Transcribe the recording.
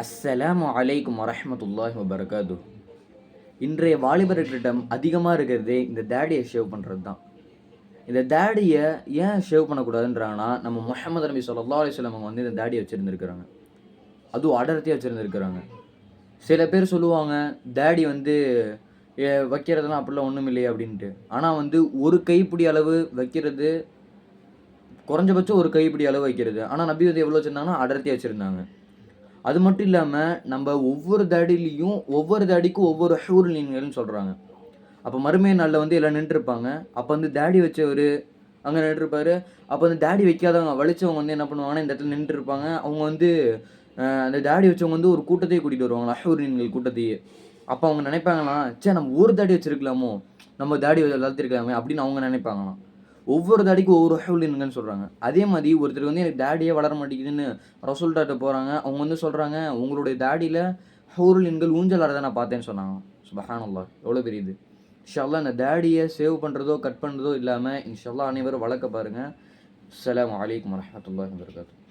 அஸ்ஸலாமு அலைக்கும் வரஹ்மத்துல்லாஹி வபரகாது இன்றைய வாலிபர்களிடம் அதிகமாக இருக்கிறதே இந்த தேடியை ஷேவ் பண்ணுறது தான் இந்த தேடியை ஏன் ஷேவ் பண்ணக்கூடாதுன்றாங்கன்னா நம்ம முஹம்மது நபி சொல்லா அலிஸ்லாம் அவங்க வந்து இந்த தேடியை வச்சுருந்துருக்குறாங்க. அதுவும் அடர்த்தியாக வச்சுருந்துருக்குறாங்க. சில பேர் சொல்லுவாங்க தேடி வந்து வைக்கிறதுலாம் அப்படிலாம் ஒன்றும் இல்லையே அப்படின்ட்டு. ஆனால் வந்து ஒரு கைப்பிடி அளவு வைக்கிறது குறைஞ்சபட்சம் ஒரு கைப்பிடி அளவு வைக்கிறது. ஆனால் நபி வந்து எவ்வளோ வச்சுருந்தாங்கன்னா அடர்த்தியாக வச்சுருந்தாங்க. அது மட்டும் இல்லாமல் நம்ம ஒவ்வொரு தடிலையும் ஒவ்வொரு தாடிக்கும் ஒவ்வொரு ஹூர்லின்கள்னு சொல்கிறாங்க அப்போ மறுமைய நாளில் வந்து எல்லாம் நின்றுருப்பாங்க. அப்போ வந்து தாடி வச்சவர் அங்கே நின்றுருப்பார். அப்போ வந்து தாடி வைக்காதவங்க வலிச்சவங்க வந்து என்ன பண்ணுவாங்கன்னா இந்த இடத்துல நின்றுருப்பாங்க. அவங்க வந்து அந்த தாடி வச்சவங்க வந்து ஒரு கூட்டத்தையே கூட்டிகிட்டு வருவாங்களா? அஹூரின்கள் கூட்டத்தையே. அப்போ அவங்க நினைப்பாங்களாம் சே நம்ம ஒரு தாடி வச்சுருக்கலாமோ? நம்ம தாடி வளர்த்துருக்கலாமே? அப்படின்னு அவங்க நினைப்பாங்களாம். ஒவ்வொரு தாடிக்கும் ஒவ்வொரு ஹவுலின்கள்னு சொல்கிறாங்க அதே மாதிரி ஒருத்தர் வந்து எனக்கு டேடியே வளர மாட்டேங்குதுன்னு ரசூல்டாட்ட போகிறாங்க அவங்க வந்து சொல்கிறாங்க உங்களுடைய தாடியில் எண்கள் ஊஞ்சல் ஆடுறதை நான் பார்த்தேன்னு சொன்னாங்க. சுபஹானல்லாஹ் எவ்வளோ பெரிய இது இன்ஷால்லா இந்த டேடியை சேவ் பண்ணுறதோ கட் பண்ணுறதோ இல்லாமல் இன்ஷால்லா அனைவரும் வளர்க்க பாருங்கள் அலாம் வலைக்கம் வரஹ்மத்துல்லாஹி வபரகாத்துஹு